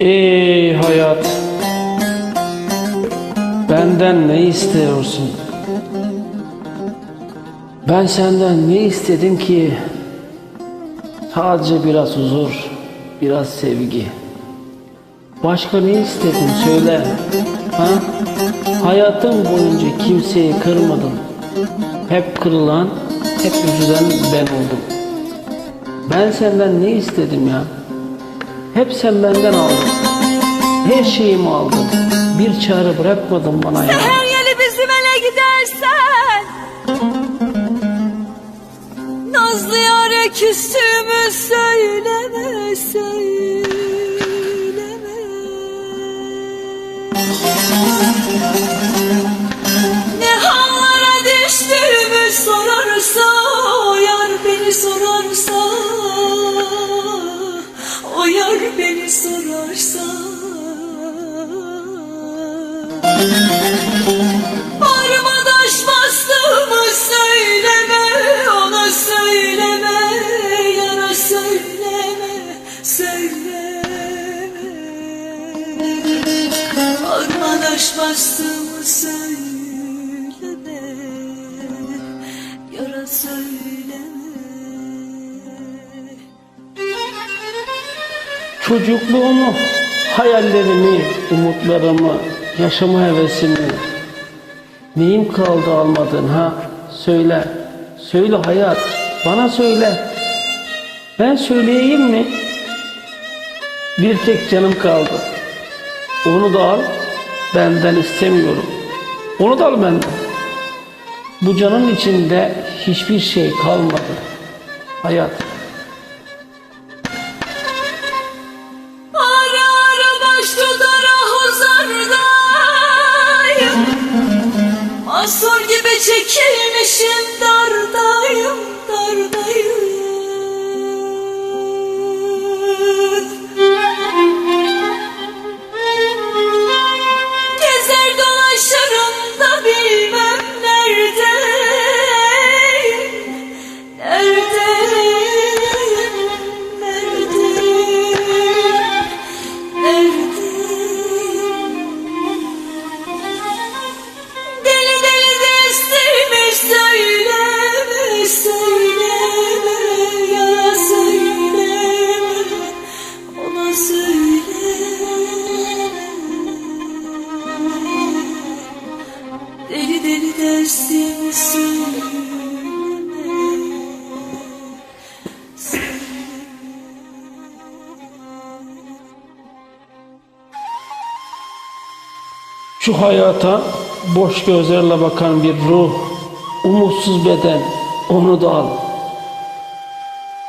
Ey hayat Benden ne istiyorsun? Ben senden ne istedim ki? Sadece biraz huzur, biraz sevgi. Başka ne istedin söyle. Ha? Hayatım boyunca kimseyi kırmadım. Hep kırılan, hep üzülen ben oldum. Ben senden ne istedim ya? Hep sen benden aldın. Her şeyimi aldın. Bir çare bırakmadın bana ya. Her yeri bizim ele gidersen Nazlı yare küstüğümü söyleme söyleme sorarsa Armadaş bastığımı söyleme Ona söyleme Yara söyleme Söyleme. Armadaş bastığımı Çocukluğumu, hayallerimi, umutlarımı, yaşama hevesimi neyim kaldı almadın ha? Söyle. Söyle hayat. Bana söyle. Ben söyleyeyim mi? Bir tek canım kaldı. Onu da al. Benden istemiyorum. Onu da al benden. Bu canın içinde hiçbir şey kalmadı. Hayat. Mahsur gibi çekilmişim dardayım Şu hayata boş gözlerle bakan bir ruh, umutsuz beden, onu da al.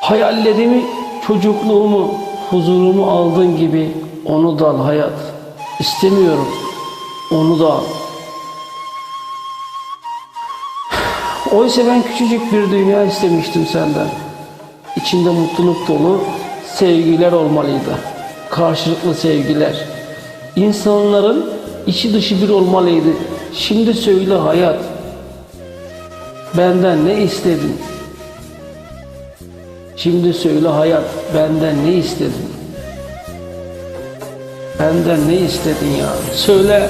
Hayallerimi, çocukluğumu, huzurumu aldığın gibi onu da al hayat. İstemiyorum, onu da al. Oysa ben küçücük bir dünya istemiştim senden. İçinde mutluluk dolu sevgiler olmalıydı. Karşılıklı sevgiler. İnsanların içi dışı bir olmalıydı. Şimdi söyle hayat. Benden ne istedin? Şimdi söyle hayat. Benden ne istedin? Benden ne istedin ya? Söyle.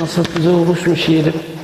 Nasıl güzel oluşmuş yerim.